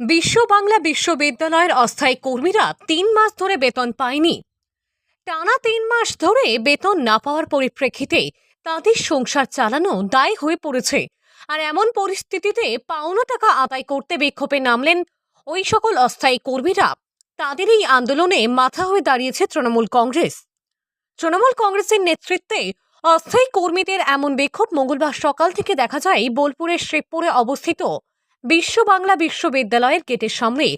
বিশ্ব বাংলা বিশ্ববিদ্যালয়ের অস্থায়ী কর্মীরা তিন মাস ধরে বেতন পায়নি। টানা তিন মাস ধরে বেতন না পাওয়ার পরিপ্রেক্ষিতে তাদের সংসার চালানো দায় হয়ে পড়েছে। আর এমন পরিস্থিতিতে পাওনা টাকা আদায় করতে বিক্ষোভে নামলেন ওই সকল অস্থায়ী কর্মীরা। তাদের এই আন্দোলনে মাথা হয়ে দাঁড়িয়েছে তৃণমূল কংগ্রেস। তৃণমূল কংগ্রেসের নেতৃত্বে অস্থায়ী কর্মীদের এমন বিক্ষোভ মঙ্গলবার সকাল থেকে দেখা যায় বোলপুরের শিবপুরে অবস্থিত বিশ্ব বাংলা বিশ্ববিদ্যালয়ের গেটের সামনে।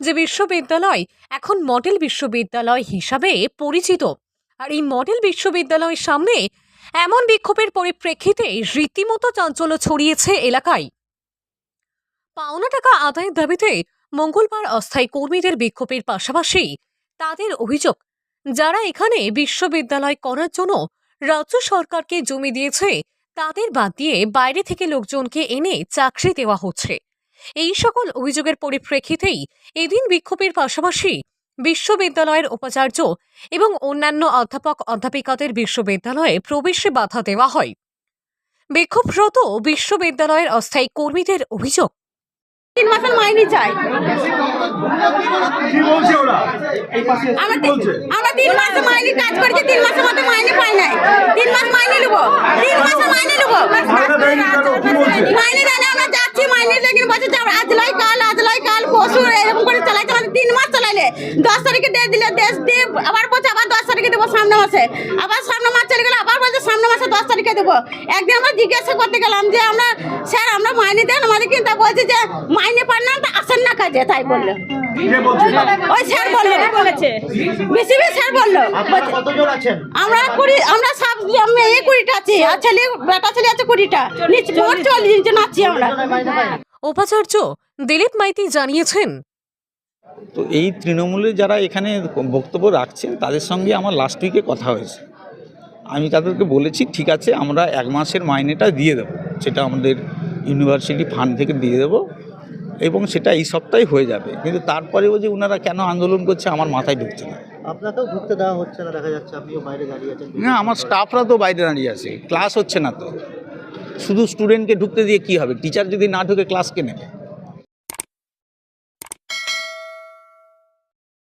যে বিশ্ববিদ্যালয় এখন মডেল বিশ্ববিদ্যালয় হিসাবে পরিচিত। আর এই মডেল বিশ্ববিদ্যালয়ের সামনে এমন বিক্ষোভের পরিপ্রেক্ষিতে রীতিমতো চাঞ্চল্য ছড়িয়েছে এলাকায়। পাওনা টাকা আদায়ের দাবিতে মঙ্গলবার অস্থায়ী কর্মীদের বিক্ষোভের পাশাপাশি তাদের অভিযোগ, যারা এখানে বিশ্ববিদ্যালয় করার জন্য রাজ্য সরকারকে জমি দিয়েছে, তাদের বাদ দিয়ে বাইরে থেকে লোকজনকে এনে চাকরি দেওয়া হচ্ছে। এই সকল অভিযোগের পরিপ্রেক্ষিতেই এদিন বিক্ষোভের পাশাপাশি বিশ্ববিদ্যালয়ের উপাচার্য এবং অন্যান্য অধ্যাপক অধ্যাপিকাদের বিশ্ববিদ্যালয়ে প্রবেশে বাধা দেওয়া হয়। বিক্ষোভরত বিশ্ববিদ্যালয়ের অস্থায়ী কর্মীদের অভিযোগ। তিন মাসের মাইনে চাই। আমরা তিন মাসের মাইনে কাজ করেছি তিন মাসের মধ্যে মাইনে পাই নাই। তিন মাস মাইনে নেব। তিন মাসের মাইনে নেব। মাইনে দেয়নি কেন? কি বলছে? মাইনে দেয় না, আমরা যাচ্ছি মাইনে লেগে বলছে যে আমরা আজ লাই কাল আজ লাই এরকম করে চালাই চালাই তিন মাস চালাইলে। দশ তারিখে ডেট দিলে দেশ দিয়ে আবার বলছে আবার দশ তারিখে দেবো সামনে মাসে। আবার সামনে মাস চলে গেলে আবার বলছে সামনে মাসে দশ তারিখে দেবো। একদিন আমরা জিজ্ঞাসা করতে গেলাম যে আমরা স্যার আমরা মাইনে দেন? আমাদের কিন্তু বলছে যে মাইনে পান না তা আসেন না কাজে তাই বলল। ওই স্যার বলল। বলেছে? বেশি বেশি স্যার বলল। বলছে, কতজন আছেন? আমরা কুড়ি আমরা সব মেয়ে কুড়িটা আছি। আর ছেলে বেটা ছেলে আছে কুড়িটা। নিচে মোট চল্লিশ জন আছি আমরা। উপাচার্য দিলীপ মাইতি জানিয়েছেন। তো এই তৃণমূলে যারা এখানে বক্তব্য রাখছেন তাদের সঙ্গে আমার লাস্ট উইকে কথা হয়েছে। আমি তাদেরকে বলেছি ঠিক আছে আমরা এক মাসের মাইনেটা দিয়ে দেবো। সেটা আমাদের ইউনিভার্সিটি ফান্ড থেকে দিয়ে দেবো এবং সেটা এই সপ্তাহে হয়ে যাবে। কিন্তু তারপরেও যে ওনারা কেন আন্দোলন করছে আমার মাথায় ঢুকছে না। আপনাকেও ঢুকতে দেওয়া হচ্ছে না দেখা যাচ্ছে আপনিও বাইরে দাঁড়িয়ে আছেন। না আমার স্টাফরা তো বাইরে দাঁড়িয়ে আছে ক্লাস হচ্ছে না তো। শুধু স্টুডেন্টকে ঢুকতে দিয়ে কি হবে? টিচার যদি না ঢুকে ক্লাস নেবে?